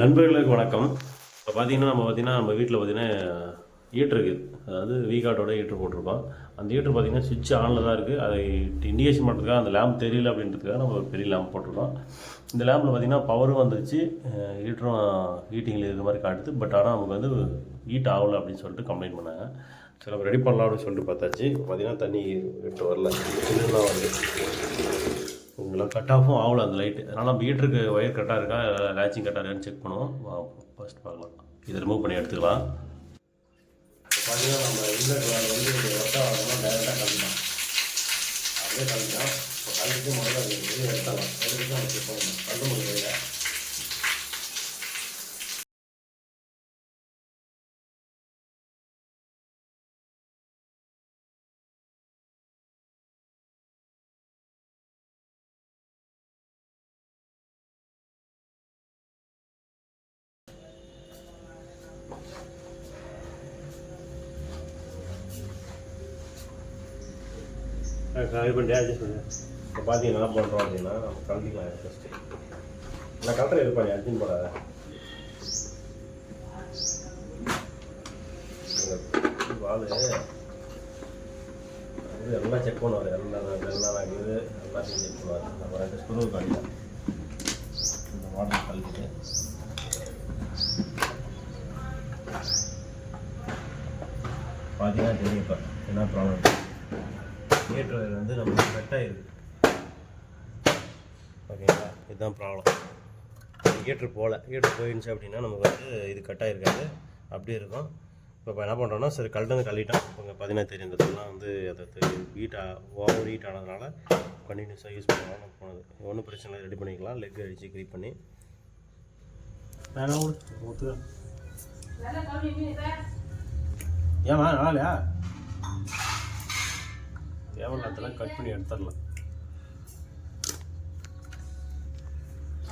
நண்பர்களுக்கு வணக்கம். இப்போ பார்த்தீங்கன்னா நம்ம பார்த்தீங்கன்னா நம்ம வீட்டில் பார்த்தீங்கன்னா ஹீட்ரு இருக்குது அதாவது வீகாட்டோட ஹீட்ரு போட்டிருக்கோம். அந்த ஹீட்ரு பார்த்தீங்கன்னா சுவிட்ச் ஆனில் தான் இருக்குது அதை இண்டிகேஷன் பண்ணுறதுக்காக அந்த லேம்ப் தெரியல அப்படின்றதுக்காக நம்ம ஒரு பெரிய லேம்ப் போட்டிருக்கோம். இந்த லேம்பில் பார்த்தீங்கன்னா பவரும் வந்துருச்சு. ஹீட்டரும் ஹீட்டிங்கில் இருக்கிற மாதிரி காட்டுது. பட் ஆனால் நமக்கு வந்து ஹீட் ஆகலை அப்படின்னு சொல்லிட்டு கம்ப்ளைண்ட் பண்ணாங்க. சரி நம்ம ரெடி பண்ணலாம் அப்படின்னு சொல்லிட்டு பார்த்தாச்சு. பார்த்தீங்கன்னா தண்ணி விட்டு வரல. வருது? உங்களை கட் ஆஃபும் ஆகல அந்த லைட்டு அதனால் நம்ம ஹீட்டருக்கு ஒயர் கரெக்டாக இருக்கா? லேச்சிங் கரெக்டாக இருக்கான்னு செக் பண்ணுவோம். ஃபர்ஸ்ட் பார்க்கலாம். இதை ரிமூவ் பண்ணி எடுத்துக்கலாம். பார்த்தீங்கன்னா நம்ம இன்வெர்ட் வேலை வந்து ஒர்க் ஆகணும்னா டேரெக்டாக கழிக்கலாம் அப்படியே கழிக்கலாம் இப்போ கழிச்சிட்டு முதல்ல அது வெளியே எடுத்துடலாம் எடுத்துட்டு நம்ம செக் பண்ணணும். கண்டு முடியல இது பண்ணி அட்ஜஸ்ட் பண்ணு இப்போ பார்த்தீங்கன்னா என்ன பண்ணுறோம் அப்படின்னா நம்ம கலந்துக்கலாம் ஃபஸ்ட்டு நான் கலரை இது பண்ணி அட்ஜஸ்ட் பண்ணாத வால் இது எல்லாம் செக் பண்ணுவார். எல்லாம் எல்லாம் இது எல்லாத்தையும் செக் பண்ணுவார். நம்ம ரெண்டு ஸ்க்ரூ கழிக்கலாம் இந்த வாட்டர் கழிச்சிட்டு பார்த்தீங்கன்னா தெரியும் இப்போ என்ன ப்ராப்ளம் ஏற்று வயர் வந்து நமக்கு கட் ஆயிருக்கு ஓகேங்களா இதுதான் ப்ராப்ளம் ஹீட்ரு போகல ஹீட்ரு போயிருந்துச்சு அப்படின்னா நமக்கு வந்து இது கட் ஆகிருக்காது அப்படியே இருக்கும். இப்போ என்ன பண்ணுறோன்னா சரி கழட்டு கழுவிட்டோம் இப்போ பார்த்தீங்கன்னா தெரியும் இந்த இதெல்லாம் வந்து அதை ஹீட் ஓவர் ஹீட் ஆனதுனால கண்டினியூஸாக யூஸ் பண்ணலாம் போனது. ஒன்றும் பிரச்சனை இல்லை ரெடி பண்ணிக்கலாம். லெக் அடித்து க்ரீப் பண்ணி. வேணாம் ஊற்று ஏமா நாளையா தேவையில்லாதெல்லாம் கட் பண்ணி எடுத்துடலாம்.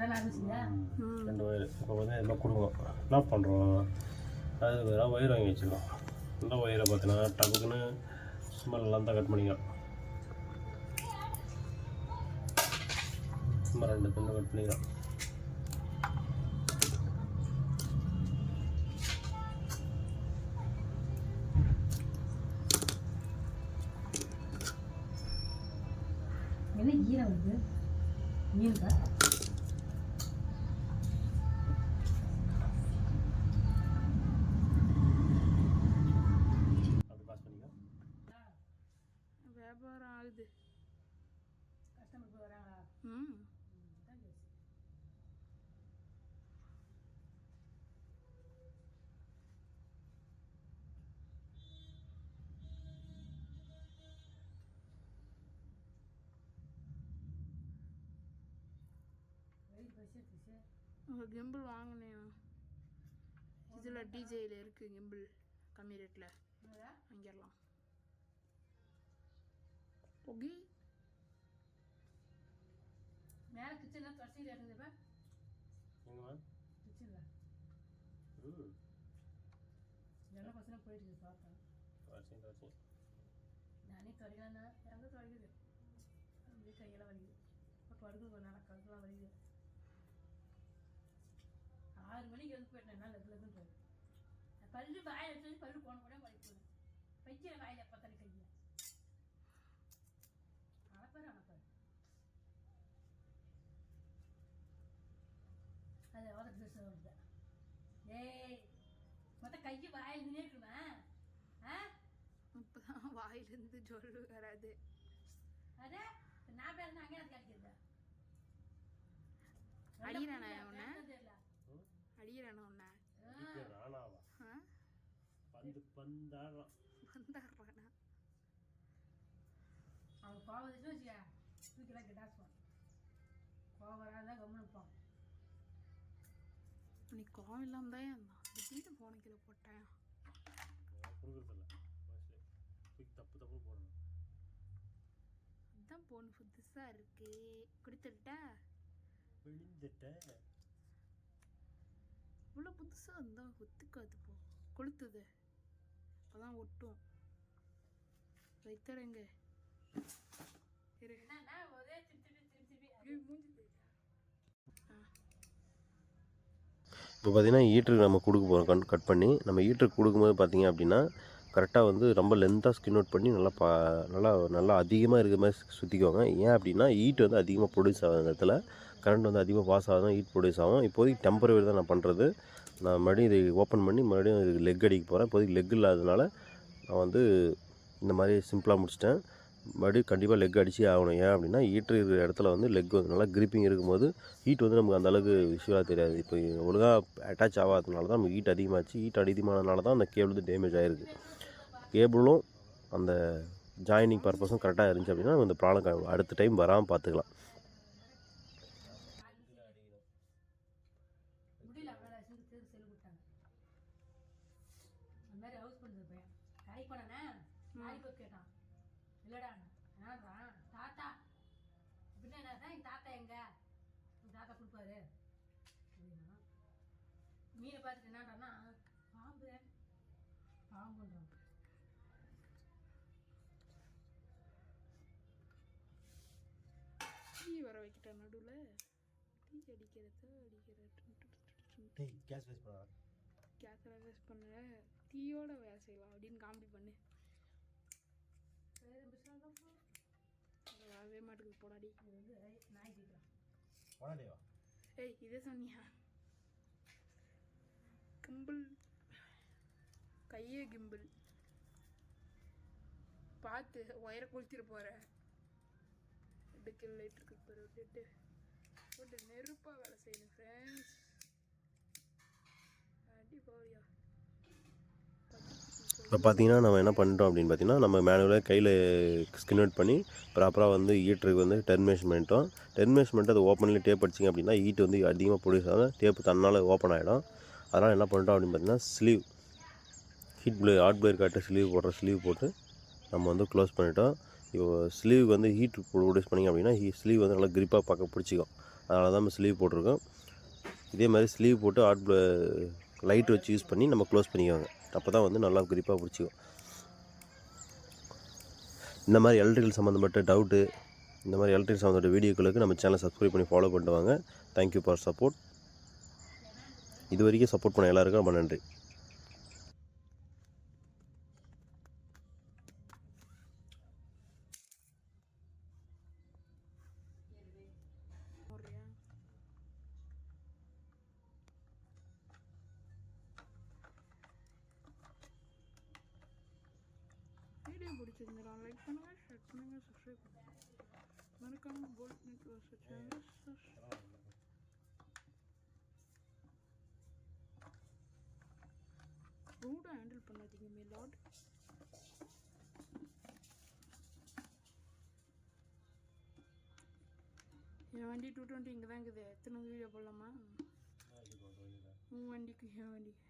ரெண்டு ஒயர் இப்போ வந்து எல்லாம் கொடுக்கணும் என்ன பண்ணுறோம் அது வேறு ஒயர் வாங்கி வச்சுருக்கோம் இந்த ஒயரை பார்த்தீங்கன்னா டக்குன்னு சும்மா நல்லா தான் கட் பண்ணிக்கலாம் சும்மா ரெண்டு துண்டு கட் பண்ணிக்கலாம் என்ன ஈரம் வருது மீன்கா கிம்பிள் வாங்கினேன். இதில் டிஜேயில் இருக்குது கிம்பிள் கம்மி ரேட்டில் வாங்கிடலாம். ஓகே. மேலே கிச்சனில் துளசியில் இருந்தப்ப கிச்சனில் எல்லாம் பசங்க போயிட்டு பார்த்தேன் நானே துவைக்கலாம்னா எங்கே துவைக்குது அப்படியே கையெல்லாம் வலிக்குது. இப்போ படுக்குது ஒரு நாள் கழுத்துலாம் வலிக்குது. ஆறு மணிக்கு எழுந்து போயிட்டேன் லெக்கு லெக்குன்னு பல்லு வாயில் வச்சு பல்லு போன கூட போகுது வைக்கிற வாயில் எப்போ தண்ணி கையை அனப்பாரு அனப்பாரு அது எவ்வளோ ட்ரெஸ் வருது ஏய் மொத்தம் கையை வாயில் நின்று இருக்குமா? ஆ? அப்போ தான் வாயிலேருந்து ஜொல்லு வராது. அதே நான் பேர் அங்கே அது கிடைக்கிறது அடிக்கிறானா உன்னை? தெரியல அடிக்கிறானு ஒன்று ராணாவா ஆ பந்து பந்தாடுறான் வந்தாடுறானா அவன் கோவம் வச்சு வச்சுக்க தூக்கிலாம் கிட்டாசுவான் கோவம் வராத கம்முன்னு இருப்பான். அன்னைக்கு கோவம் இல்லாமல் தான் இருந்தான்? திடீர்னு போன கிலோ போட்டேன். கொடுக்குறதில்ல. மோஸ்ட்லி தூக்கி தப்பு தப்பு போடணும். அதான் போன் புதுசாக இருக்கு. கொடுத்துட்டா? விழுந்துட்ட. இவ்வளோ புதுசாக இருந்தால் ஒத்துக்காது போ. கொளுத்துது. ஒட்டும். ஐயோ, மூஞ்சி போயிடுச்சா? ஆ. இப்போ பார்த்தீங்கன்னா ஈட்டருக்கு நம்ம கொடுக்க போகிறோம் கட் கட் பண்ணி. நம்ம ஈட்டருக்கு கொடுக்கும்போது பார்த்தீங்க அப்படின்னா கரெக்டாக வந்து ரொம்ப லென்த்தாக ஸ்கின் அவுட் பண்ணி நல்லா பா நல்லா நல்லா அதிகமாக இருக்கிற மாதிரி சுற்றிக்குவாங்க ஏன் அப்படின்னா ஹீட் வந்து அதிகமாக ப்ரொடியூஸ் ஆகும் அந்த இடத்துல கரண்ட் வந்து அதிகமாக பாஸ் ஆகும் ஹீட் ப்ரொடியூஸ் ஆகும். இப்போதைக்கு டெம்பரவரி தான் நான் பண்ணுறது நான் மறுபடியும் இதை ஓப்பன் பண்ணி மறுபடியும் இது லெக் அடிக்க போகிறேன் இப்போதைக்கு லெக் இல்லாததுனால நான் வந்து இந்த மாதிரி சிம்பிளாக முடிச்சிட்டேன். மறுபடியும் கண்டிப்பாக லெக் அடிச்சு ஆகணும். ஏன் அப்படின்னா ஹீட்ரு இருக்கிற இடத்துல வந்து லெக் வந்து நல்லா கிரிப்பிங் இருக்கும்போது ஹீட் வந்து நமக்கு அந்தளவுக்கு அளவுக்கு தெரியாது. இப்போ ஒழுங்காக அட்டாச் ஆகாததுனால தான் நமக்கு ஹீட் அதிகமாச்சு. ஹீட் அதிகமானதுனால தான் அந்த கேபிள் வந்து டேமேஜ் ஆகிருக்கு கேபிளும் அந்த ஜாயினிங் பர்பஸும் கரெக்டாக இருந்துச்சு அப்படின்னா நம்ம இந்த ப்ராப்ளம் அடுத்த டைம் வராமல் பார்த்துக்கலாம். அவளால் செல் விட்டாங்க அந்த மாதிரி ஹவுஸ் பண்ணுறது பையன். கடைக்கு போனேனே? லாலிபப் கேட்டான். இல்லைடா என்னன்றான் தாத்தா அப்படின்னா என்ன எங்கள் தாத்தா எங்க? எங்கள் தாத்தா கொடுப்பாரு. அப்படின்னா மீனை பார்த்துட்டு என்னன்றான்னா பாம்பு பாம்புன்றான் தீ வர வைக்கிட்ட நடுவில்? டீ அடிக்கிறத அடிக்கிற கேஸ் வேஸ்ட் பண்ணா கேஸில் வேஸ்ட் பண்ண. டீயோட வேலை செய்யலாம் அப்படின்னு காமெடி பண்ணு. சரி பிஸ்னஸ் வரவே மாட்டுக்கு போடாடி நாய் கேட்குறான் ஏய் இதே சொன்னியா? கிம்பிள். கையே கிம்பிள். பார்த்து ஒயரை கொளுத்திட்டு போற. எடுக்க லைட் இருக்கு போட்டு நெருப்பா வேலை செய்யணும் ஃப்ரெண்ட்ஸ் இப்போ பார்த்தீங்கன்னா நம்ம என்ன பண்ணிட்டோம் அப்படின்னு பார்த்தீங்கன்னா நம்ம மேனுவலாக கையில் ஸ்கின் அவுட் பண்ணி ப்ராப்பராக வந்து ஹீட்டருக்கு வந்து டெர்மினேஷன் பண்ணிட்டோம். டெர்மினேஷன் பண்ணிட்டு அது ஓப்பன்லேயே டேப் அடிச்சிங்க அப்படின்னா ஹீட் வந்து அதிகமாக ப்ரொடியூஸ் ஆகும் டேப் தன்னால் ஓப்பன் ஆகிடும் அதனால் என்ன பண்ணிட்டோம் அப்படின்னு பார்த்தீங்கன்னா sleeve heat play hot player காட்டு ஸ்லீவ் போடுற ஸ்லீவ் போட்டு நம்ம வந்து க்ளோஸ் பண்ணிட்டோம். இப்போ ஸ்லீவ் வந்து ஹீட் ப்ரொடியூஸ் பண்ணிங்க அப்படின்னா ஹீ ஸ்லீவ் வந்து நல்லா கிரிப்பாக பார்க்க பிடிச்சிக்கும். அதனால தான் நம்ம ஸ்லீவ் போட்டிருக்கோம். இதே மாதிரி ஸ்லீவ் போட்டு ஹாட் லைட் வச்சு யூஸ் பண்ணி நம்ம க்ளோஸ் பண்ணிக்குவாங்க. அப்போ தான் வந்து நல்லா குறிப்பாக பிடிச்சிக்கும். இந்த மாதிரி எலக்ட்ரிக்கல் சம்மந்தப்பட்ட டவுட்டு இந்த மாதிரி எலக்ட்ரிக் சம்மந்தப்பட்ட வீடியோக்களுக்கு நம்ம சேனலை சப்ஸ்கிரைப் பண்ணி ஃபாலோ பண்ணிட்டு வாங்க. தேங்க்யூ ஃபார் சப்போர்ட் இது வரைக்கும் சப்போர்ட் பண்ண எல்லாருக்கும் ரொம்ப நன்றி போடுறியா வீடியோ பிடிச்சிருந்தா லைக் பண்ணுங்க ஷேர் பண்ணுங்க சப்ஸ்கிரைப் பண்ணுங்க மறக்காம போல்ட் நெட்வொர்க் சேனல் ரூடாக ஹேண்டில் பண்ணாதீங்க மேலாட் என் வண்டி டூ டுவெண்ட்டி இங்கே தான் இருக்குது எத்தனை வீடியோ போடலாமா உன் வண்டிக்கு என் வண்டிக்கு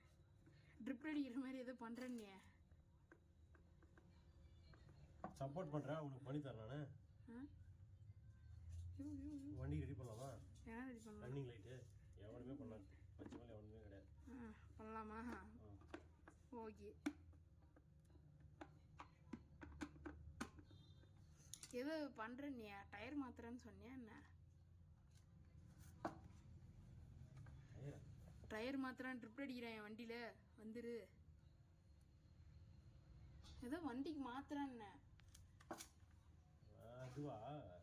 ட்ரிப் அடிக்கிற மாதிரி ஏதோ பண்ணுறேன்னு சப்போர்ட் பண்ணுறேன் உங்களுக்கு பண்ணி தரேன் வண்டி ரெடி பண்ணலாமா? ஏன் ரெடி பண்ணலாம்? ரன்னிங் லைட்டு எவனுமே பண்ணலாம். பச்சை மேலே எவனுமே கிடையாது. பண்ணலாமா? ஓகே. ஏதோ பண்ணுறேன் டயர் மாத்துறேன்னு சொன்னியா என்ன? டயர் மாத்துறான். ட்ரிப் அடிக்கிறேன் என் வண்டியில். வந்துரு. ஏதோ வண்டிக்கு மாத்துறான்னு 晚安